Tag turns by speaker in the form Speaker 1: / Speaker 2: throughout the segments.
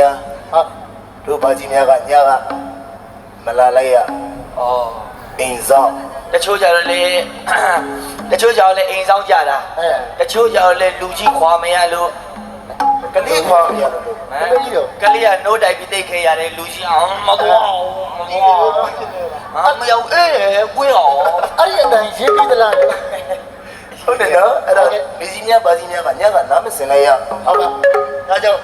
Speaker 1: များ
Speaker 2: ဟုတ်
Speaker 1: တို့ဘာကြီးများကညကမလာလိုက်ရ
Speaker 3: ဩ
Speaker 1: အိမ်ဆောင်
Speaker 3: တချို့ကြတော့လေတချို့ကြတော့လေအိမ်ဆောင်ကြတာ
Speaker 2: အဲ
Speaker 3: တချို့ကြတော့လေလူကြီးခွာမရလို့
Speaker 1: ကလေးခွာမရလို့
Speaker 3: ဟမ်ကလေးကနိုးတိုက်ပြီးတိတ်ခဲ့ရတယ်လူကြီးအောင်မသွားအောင်မသွားအောင်ဟာမရောက်အေးကွင်းအောင်
Speaker 2: အဲ့ဒီအတိုင်းရင်းပြီးသလား
Speaker 1: ဟုတ်တယ်နော်အဲ့တော့လူကြီးများဘာကြီးများကညကနားမစင်လိုက်ရ
Speaker 2: ဟုတ်ပါ
Speaker 1: ဒါကြောင့်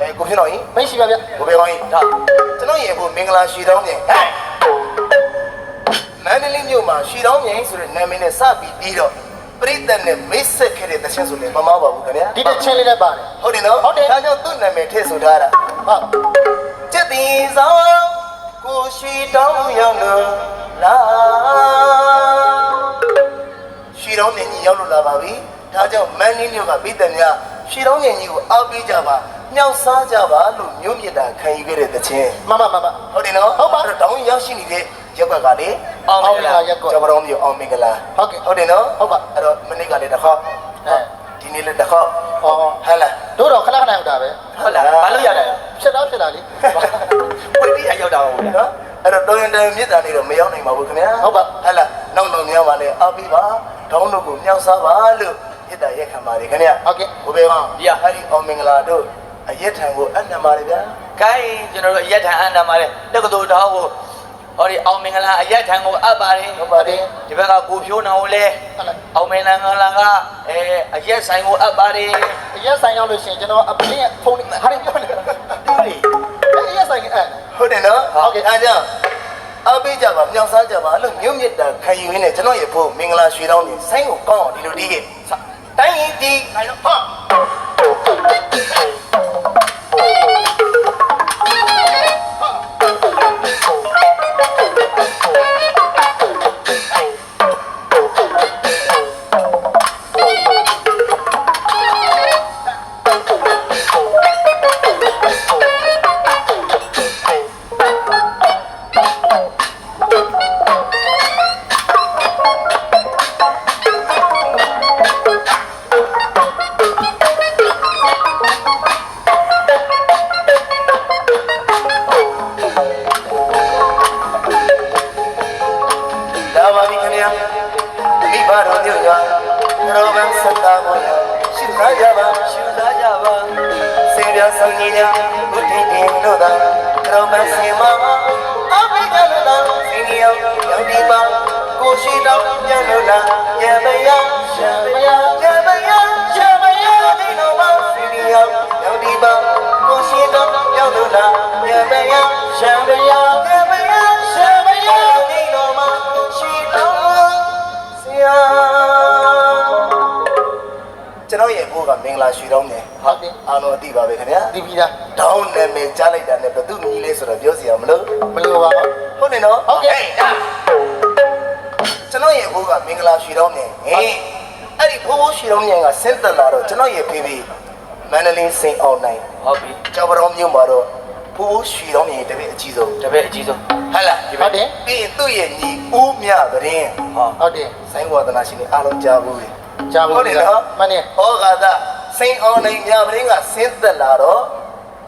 Speaker 1: အဲကိုဖြစ်တော်ရင်
Speaker 2: မရှိပါဗျ
Speaker 1: ကိုပဲကောင်းရင်ဒါကျွန်တော်ရေဖို့မင်္ဂလာရှီတောင်းပြန်ဟဲ့မန္တလေးမြို့မှာရှီတောင်းပြန်ဆိုတဲ့နာမည်နဲ့စပြီးပြီးတော့ပရိသတ်နဲ့မိတ်ဆက်ခဲ့တဲ့တခြင်းဆိုလည်းမမပါဘူးခင်ဗျာ
Speaker 2: ဒီတစ်ချင်းလေးလည်းပါတယ်
Speaker 1: ဟုတ်တယ်နော်
Speaker 2: ဟုတ်တယ်
Speaker 1: ဒါကြောင့်သူ့နာမည်ထည့်ဆိုထားတာ
Speaker 2: ဟုတ်
Speaker 1: ကျက်တင်ဆောင်ကိုရှီတောင်းရောက်လို့လာရှီတောင်းမြန်ကြီးရောက်လို့လာပါပြီဒါကြောင့်မန်းလေးမျိုးကပြည်သက်များရှီတောင်းမြန်ကြီးကိုအားပေးကြပါ မြောက်စားကြပါလို့မျိုးမြစ်တာခံယူခဲ့တဲ့တခြင်း
Speaker 2: မမမမ
Speaker 1: ဟုတ်တယ်နော်
Speaker 2: ဟုတ်ပါ
Speaker 1: အဲ့တော့တောင်းရောက်ရှိနေတဲ့ရက်ွက်ကလေ
Speaker 3: အောင်မလား
Speaker 2: ရက်ကွက်
Speaker 1: ကျော်ပတော်မျိုးအောင်မင်္ဂလာ
Speaker 2: ဟုတ်ကဲ့
Speaker 1: ဟုတ်တယ်နော်
Speaker 2: ဟုတ်ပါ
Speaker 1: အဲ့တော့မနေ့ကလည်းတစ်ခေါက်
Speaker 2: အဲ
Speaker 1: ဒီနေ့လည်းတစ်ခေါက်
Speaker 2: ဟော
Speaker 1: ဟဲ့လား
Speaker 2: တို့တော့ခဏခဏရောက်တာပဲ
Speaker 3: ဟုတ်လားဘာလို့ရတာလဲ
Speaker 2: ဖြစ်တော့ဖြစ်တာလေ
Speaker 3: ပွေပြီးရောက်တာဟုတ်လား
Speaker 1: နော်အဲ့တော့တော်ရင်တန်မြစ်တာနေတော့မရောက်နိုင်ပါဘူးခင်ဗျာ
Speaker 2: ဟုတ်ပါ
Speaker 1: ဟဲ့လားနောက်တော့များပါလေအားပေးပါတောင်းတို့ကိုမြောက်စားပါလို့မြစ်တာရက်ခံပါလေခင်ဗျာ
Speaker 2: ဟုတ်ကဲ့
Speaker 1: ဘုဘေကောင်းအဲ့ဒီအောင်မင်္ဂလာတို့ အရက်ထံကိုအနံပါလေဗျာ
Speaker 3: ခိုင်းကျွန်တော်တို့အရက်ထံအန်နာမှာလေတက္ကသိုလ်တော်ကိုဟောဒီအောင်မင်္ဂလာအရက်ထံကိုအပ်ပါတယ်
Speaker 2: ဟုတ်ပါတယ်
Speaker 3: ဒီဘက်ကကိုဖြိုးနောင်ကိုလည်း
Speaker 2: ဟုတ်လား
Speaker 3: အောင်မင်္ဂလာကအဲအရက်ဆိုင်ကိုအပ်ပါတယ်
Speaker 2: အရက်ဆိုင်ရောက်လို့ရှိရင်ကျွန်တော်အပလင်းဖုန်းနဲ့ဟာရပြောနေတူလေအရက်ဆိုင်ကအဲ့
Speaker 1: ဟုတ်တယ်နော်
Speaker 2: ဟုတ်ကဲ့
Speaker 1: အားကြောင့်အားပေးကြပါမြောက်စားကြပါလို့မြို့မြစ်တာခံယူရင်းနဲ့ကျွန်တော်ရဲ့ဖို့မင်္ဂလာရွှေတောင်းနေဆိုင်းကိုကောင်းအောင်ဒီလိုဒီးခဲ့တိုင်းရင်ဒီအဲ့တော့ဟာ လာပါပြီခင်ဗျာမိဘတော်ညွတ်ရွာတော်မန်စတာပေါ်ရှင်းသားကြပါ
Speaker 3: ရှူသားကြပါ
Speaker 1: စေပြဆောင်ကြီးညာဘုဒ္ဓတင်တို့သာတော်မန်စီမအဘိဓမ္မသာစင်ကြီးရောက်ရောက်ဒီပါကိုရှိတော်ပြန်လို့လာရမယရှမယရမယ ကျွန်တော်ရဲ့ဘိုးကမင်္ဂလာရွှေတောင်းတယ်
Speaker 2: ဟုတ်တယ်
Speaker 1: အားလုံးအသိပါပဲခင်ဗျာ
Speaker 2: ဒီပြီးသား
Speaker 1: တောင်းနာမည်ကြားလိုက်တာနဲ့ဘယ်သူမြည်လဲဆိုတော့ပြောစီအောင်မလို့
Speaker 2: မလို့ပါဘူး
Speaker 1: ဟုတ်တယ်နော်
Speaker 2: ဟုတ်ကဲ့
Speaker 1: ကျွန်တော်ရဲ့ဘိုးကမင်္ဂလာရွှေတောင်းတယ်ဟေးအဲ့ဒီဘိုးဘိုးရွှေတောင်းမြန်ကဆင်းသက်လာတော့ကျွန်တော်ရဲ့ဖေဖေမန္တလေးစိန်အောင်နိုင်
Speaker 3: ဟုတ်ပြီ
Speaker 1: ကျောက်ပတော်မြို့မှာတော့ဘိုးဘိုးရွှေတောင်းမြန်တပည့်အကြီးဆုံး
Speaker 3: တပည့်အကြီးဆုံး
Speaker 1: ဟဲ့လား
Speaker 2: ဟုတ်တယ်
Speaker 1: ပြီးရင်သူ့ရဲ့ညီဦးမြပရင်
Speaker 3: ဟော
Speaker 2: ဟုတ်တယ်
Speaker 1: ဆိုင်းဝါဒနာရှင်တွေအားလုံးကြားဘူးလေ
Speaker 2: ကြားဘူး
Speaker 1: ဟုတ်တယ်နော်
Speaker 2: မှန်တယ်
Speaker 1: ဟောကာသစိန်အောင်နိုင်မြပရင်ကဆင်းသက်လာတော့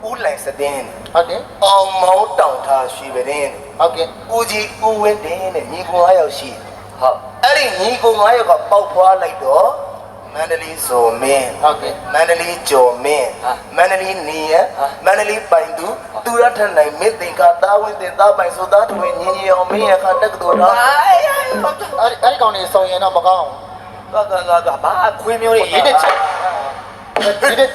Speaker 1: ဦးလိုင်စတဲ့
Speaker 2: ဟုတ်တယ်
Speaker 1: အောင်မောင်းတောင်ထားရှိပရင်
Speaker 2: ဟုတ်ကဲ့
Speaker 1: ဦးကြီးဦးဝင်းတင်တဲ့ညီကောင်၅ယောက်ရှိ
Speaker 3: ဟုတ်
Speaker 1: အဲ့ဒီညီကောင်၅ယောက်ကပေါက်ဖွားလိုက်တော့မန္တလေးဇော်မင်း
Speaker 2: ဟုတ်ကဲ့
Speaker 1: မန္တလေးကျော်မင်းမန္တလေးနေရမန္တလေးပိုင်သူသူရထနိုင်မင်းတင်ကတာဝင်းတင်သားပိုင်ဆိုသားထွေညီညီအောင်မင်းရခတက္ကသိုလ်တော်
Speaker 3: အိုင်ဟုတ်တယ်
Speaker 2: အဲ့ဒီအဲ့ဒီကောင်နေစုံရင်တော့မကောင်း
Speaker 3: ဘာ ကကကဘာခွေးမျိုးတွေ
Speaker 2: ဘူးဒီတစ်ချက်ဒီတစ်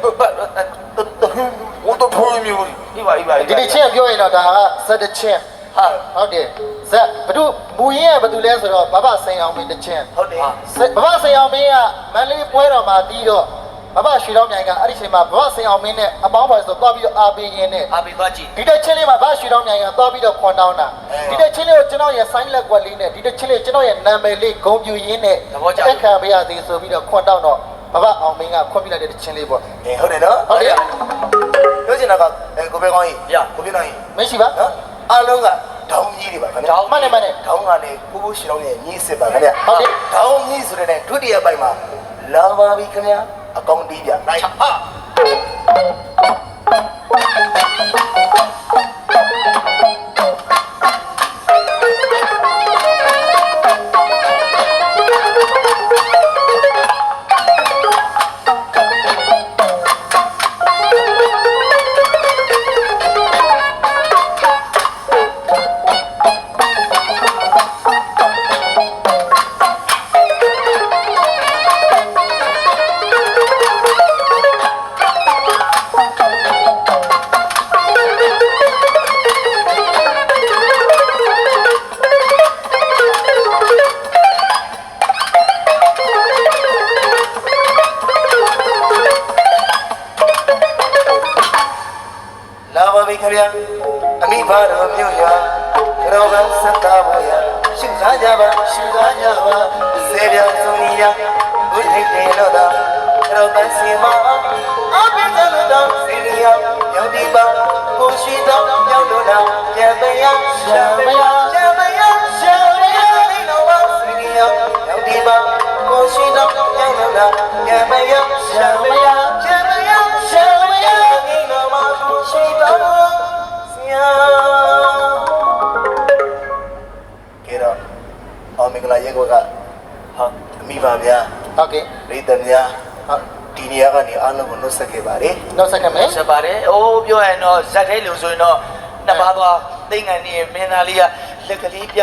Speaker 3: ဟိုတော့ခွေးမျိုးတွေဒီပါဒီပါ
Speaker 2: ဒီတစ်ချက်ပြောရင်တော့ဒါကဇက်တစ်ချက်
Speaker 3: ဟာ
Speaker 2: ဟုတ်တယ်ဇက်ဘဒုမူရင်းကဘယ်သူလဲဆိုတော့ဘဘစိန်အောင်မင်းတစ်ချက်
Speaker 1: ဟုတ်တယ်
Speaker 2: ဘဘစိန်အောင်မင်းကမန္တလေးပွဲတော်မှာပြီးတော့ ဘဘရွှေတော်မြိုင်ကအဲ့ဒီချိန်မှာဘဘစိန်အောင်မင်းနဲ့အပေါင်းပါဆိုတော့ပြီးတော့အာပင်းရင်နဲ့
Speaker 3: အာဘီသွားကြည့်
Speaker 2: ဒီတဲ့ချင်းလေးမှာဘရွှေတော်မြိုင်ကသွားပြီးတော့ခွန်တောင်းတာဒီတဲ့ချင်းလေးကိုကျွန်တော်ရဲ့ဆိုင်းလက်ကွက်လေးနဲ့ဒီတဲ့ချင်းလေးကျွန်တော်ရဲ့နာမည်လေးဂုံပြူရင်းနဲ့တက်ခံပေးရသေးဆိုပြီးတော့ခွန်တောင်းတော့ဘဘအောင်မင်းကခွန်ပြလိုက်တဲ့ချင်းလေးပေါ့
Speaker 1: အေးဟုတ်တယ်နော်
Speaker 2: ဟုတ်တယ်
Speaker 1: ပြောချင်တာကအဲကိုပဲကောင်းကြီးကိုပြနိုင်
Speaker 2: မရှိပါ
Speaker 1: နော်အားလုံးကတောင်းကြီးတွေပါခင်ဗျာ
Speaker 2: မှန်တယ်မှန်တယ်
Speaker 1: တောင်းကလည်းကိုကိုရှင်တော်ရဲ့ညီးစစ်ပါခင်ဗျာ
Speaker 2: ဟုတ်တယ်
Speaker 1: တောင်းကြီးဆိုတဲ့ဒုတိယပိုင်းမှာလာပါပြီခင်ဗျာ အကောင့်တီးပြလိုက်ဟာ ရောကစက်တာဘွာရှုစားကြပါရှုစားကြပါစေပြဆုံးနီယာဘုထိတ်တယ်လို့သာရောကစီမအပိကလို့တော့စီနီယာရောက်ဒီပါကိုရှိတော့ရောက်လို့လားပြန်ပရရှာမရရှာမရရှာမရဒီတော့ပါစီနီယာရောက်ဒီပါကိုရှိတော့ရောက်လို့လားပြန်ပရရှာမရ အမိပါဗျာ
Speaker 2: ဟုတ်ကဲ့
Speaker 1: ရိသမြာ
Speaker 2: ဟုတ်
Speaker 1: ဒီနေရာကနေအားလုံးကိုနှုတ်ဆက်ခဲ့ပါတယ်
Speaker 2: နောက်ဆက်ကမယ်
Speaker 3: ဆက်ပါတယ်။အိုးပြောရင်တော့ဇက်ထဲလို့ဆိုရင်တော့နှစ်ပါးသွားသိငန်နေမင်းသားလေးကလက်ကလေးပြ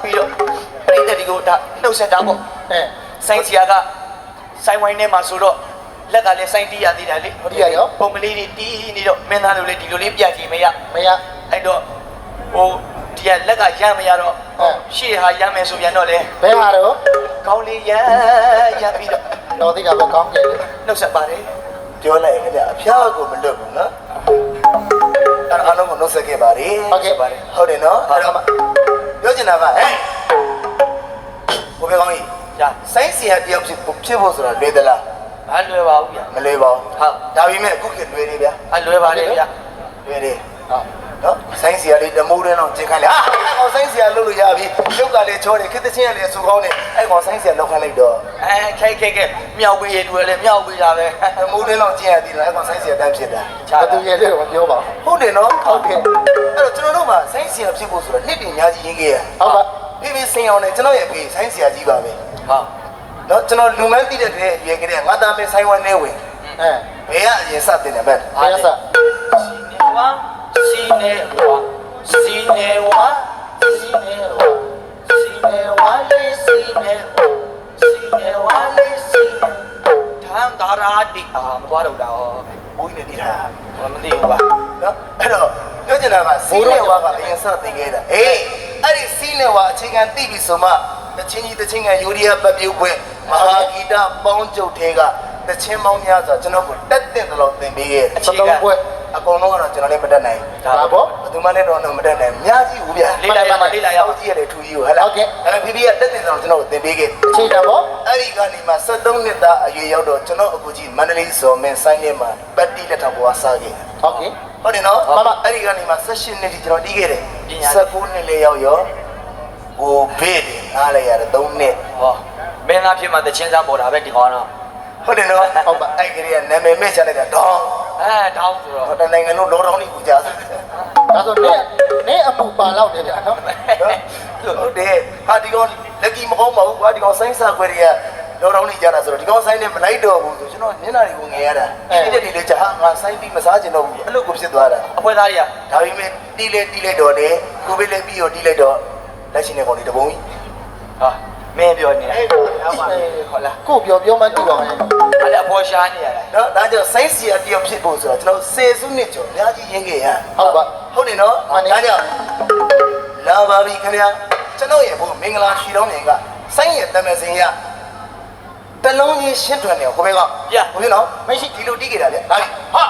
Speaker 3: ပြီးတော့ပြိတ္တဒီကိုဒါနှုတ်ဆက်တာပေါ့
Speaker 2: အဲ။
Speaker 3: စိုင်းစီယာကစိုင်းဝိုင်းထဲမှာဆိုတော့လက်ကလည်းစိုင်းတီးရသေးတယ်လေ
Speaker 2: ဟုတ်တယ်ရော
Speaker 3: ပုံကလေးတွေတီးနေတော့မင်းသားလိုလေးဒီလိုလေးပြကြည့်မရ
Speaker 2: မရ
Speaker 3: အဲ့တော့ ဟိုဒီကလက်ကရမ်းမရတော့
Speaker 2: အဲ
Speaker 3: ရှေ့ဟာရမ်းမယ်ဆိုပြန်တော့လေ
Speaker 2: ဘယ်ဟာတော့
Speaker 3: ကောင်းလေးရရပြီးတော့
Speaker 2: တော်သေးတာပဲကောင်းကင်လေ
Speaker 3: နှုတ်ဆက်ပါတယ်
Speaker 1: ပြောလိုက်ရင်ခင်ဗျာအဖျားကိုမလွတ်ဘူးနော်အဲ့ဒါအားလုံးကိုနှုတ်ဆက်ခဲ့ပါတယ်
Speaker 2: ဟုတ်ကဲ့
Speaker 1: ဟုတ်တယ်နော်အဲ့တော့မှပြောချင်တာကဟဲ့ဘုရားကောင်းကြီး။
Speaker 3: ကြာ
Speaker 1: စိုင်းစီယာတယောက်ဖြစ်ဖို့ဖြစ်ဖို့ဆိုတာလွယ်သလား
Speaker 3: မလွယ်ပါဘူးဗျာ
Speaker 1: မလွယ်ပါဘူး။
Speaker 3: ဟုတ်
Speaker 1: ဒါပေမဲ့အခုခေတ်လွယ်နေဗျာ
Speaker 3: အလွယ်ပါတယ်ဗျာ
Speaker 1: လွယ်တယ်
Speaker 2: ဟုတ်
Speaker 1: နော်ဆိုင်းစီယာလေးတမိုးတန်းတော့ကျင်ခိုင်းလေဟာအဲ့ကောင်ဆိုင်းစီယာလှုပ်လို့ရပြီရုပ်ကလည်းချောတယ်ခေတ္တချင်းကလည်းဆူကောင်းတယ်အဲ့ကောင်ဆိုင်းစီယာလောက်ခိုင်းလိုက်တော့
Speaker 3: အဲခဲခဲခဲမြောက်ပေးရလူလည်းမြောက်ပေးတာပဲ
Speaker 1: တမိုးတန်းတော့ကျင်ရသေးတယ်အဲ့ကောင်ဆိုင်းစီယာတန်းဖြစ်တာ
Speaker 3: ချာ
Speaker 2: ဘယ်သူရဲ့လဲတော့မပြောပါဘူး
Speaker 1: ဟုတ်တယ်နော်
Speaker 2: ဟုတ်ကဲ့
Speaker 1: အဲ့တော့ကျွန်တော်တို့မှာဆိုင်းစီယာဖြစ်ဖို့ဆိုတော့နှစ်တင်များကြီးရင်းခဲ့ရ
Speaker 2: ဟုတ်ပါ
Speaker 1: ပြီးပြီးစင်အောင်နဲ့ကျွန်တော်ရဲ့ဖေးဆိုင်းစီယာကြီးပါပဲ
Speaker 3: ဟုတ်
Speaker 1: နော်ကျွန်တော်လူမန်းတိတဲ့တည်းရွေခဲ့တဲ့ငါသားမင်းဆိုင်ဝမ်နေဝင်
Speaker 2: အဲ
Speaker 1: ဘယ်ကအရင်စတင်တယ်မဲ့
Speaker 2: အားရစ
Speaker 3: ဝါ စီနေဝါစီနေဝါစီနေဝါစီနေဝါလေးစီနေဝါစီနေဝါလေးစီနေထမ်းသာရာတိအာမသွားတော့တာဟော
Speaker 1: ဘိုးကြီးနေတည်တာ
Speaker 3: မသိဘူးပါ
Speaker 1: နော်အဲ့တော့ပြောချင်တာကစီးနေဝါကအရင်စတင်ခဲ့တာအေးအဲ့ဒီစီးနေဝါအခြေခံသိပြီဆိုမှတချင်းကြီးတချင်းကယူရီးယားပတ်ပြုတ်ပွဲမဟာဂီတပေါင်းကျုပ်ထဲကတချင်းပေါင်းများစွာကျွန်တော်ကိုတက်တဲ့တော်သင်ပေးခဲ့တယ်
Speaker 2: စတုံးပွဲ
Speaker 1: အကုန်လုံးကတော့ကျွန်တော်လည်းမတက်နိုင်
Speaker 2: ဒါပေါ့
Speaker 1: ဘယ်သူမှလည်းတော့မတက်နိုင်အများကြီးဘူးဗျာ
Speaker 3: လေးလာရမှာလေးလာရ
Speaker 1: အော
Speaker 3: မှာ
Speaker 1: က်ကြီးရတယ်ထူကြီးကိုဟဲ့လား
Speaker 2: ဟုတ်ကဲ့
Speaker 1: အဲ့ဒါဖိဖိကတက်တဲ့တော်ကျွန်တော်ကိုသင်ပေးခဲ့တယ်
Speaker 2: အခြေတာပေါ့
Speaker 1: အဲ့ဒီကနေမှ73နှစ်သားအရွယ်ရောက်တော့ကျွန်တော်အကူကြီးမန္တလေးစော်မင်းဆိုင်ထဲမှာပတ်တိလက်ထောက်ဘွားစားခဲ့တယ်
Speaker 2: ဟုတ်ကဲ့
Speaker 1: ဟုတ်တယ်နော်
Speaker 2: မှန်ပါ
Speaker 1: အဲ့ဒီကနေမှ18နှစ်ထိကျွန်တော်တီးခဲ့တယ်
Speaker 3: ပညာ
Speaker 1: 19နှစ်လေးရောက်ရောဟိုဘေးတယ်အားလိုက်ရတယ်3နှစ်
Speaker 3: ဟောမင်းသားဖြစ်မှတချင်းစားပေါ်တာပဲဒီကောင်တော့
Speaker 1: ဟုတ်တယ်နော်
Speaker 2: ဟုတ်ပါ
Speaker 1: အဲ့ဒီကနာမည်မဲ့ချလိုက်တာဒေါင်း
Speaker 3: အဲတောင်းဆိုတော့
Speaker 1: ဟိုတနိုင်ငံလုံးလောဒေါင်းလေးကိုကြားစားတယ်
Speaker 2: ဒါဆိုနေနေအပူပါလောက်တယ်ဗျာနော်
Speaker 1: ဟုတ်တယ်ဟာဒီကောင်လက်ကြီးမဟုတ်ပါဘူးကွာဒီကောင်ဆိုင်းစာခွဲတွေကလောဒေါင်းလေးကြားတာဆိုတော့ဒီကောင်ဆိုင်းနဲ့မလိုက်တော့ဘူးဆိုကျွန်တော်မျက်နှာတွေကိုငယ်ရတာဒီတက်ဒီလေးကြားဟာငါဆိုင်းပြီးမစားကျင်တော့ဘူးအဲ့လိုကိုဖြစ်သွားတာ
Speaker 3: အဖွဲသားတွေက
Speaker 1: ဒါပေမဲ့တီးလဲတီးလိုက်တော့တယ်ကိုဗစ်လည်းပြီးတော့တီးလိုက်တော့လက်ရှိနေကောင်ဒီတပုံကြီး
Speaker 3: ဟာမင်းပြောနေတယ်ဟုတ်လား
Speaker 2: ကိုပြောပြောမှတူပါမယ်
Speaker 3: အဲ့ဒါအဖော်ရှားနေရတယ်
Speaker 1: နော်ဒါကြောင့်ဆိုင်းစီယာတယောက်ဖြစ်ဖို့ဆိုတော့ကျွန်တော်ဆယ်စုနှစ်ကျော်အများကြီးရင်းခဲ့ရ
Speaker 2: ဟုတ်ပါ
Speaker 1: ဟုတ်တယ်နော်
Speaker 2: မှန်တယ်
Speaker 1: ဒါကြောင့်လာပါပြီခင်ဗျာကျွန်တော်ရဲ့ဘုမင်္ဂလာရှိတော်မြင်ကဆိုင်းရဲ့တမန်စင်ရတလုံးကြီးရှင်းထွင်နေကိုပဲကဟုတ်ပြီနော်မရှိဒီလိုတီးကြတာဗျဒါပြီဟာ